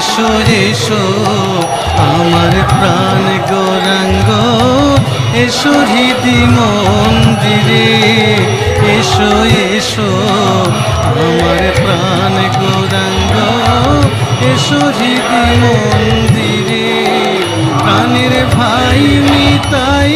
এসো এসো, আমার প্রাণ গৌরাঙ্গ। এসো হৃদি মন্দিরে, এসো এসো, আমার প্রাণ গৌরাঙ্গ। এসো হৃদি মন্দিরে, প্রাণের ভাই মিতাই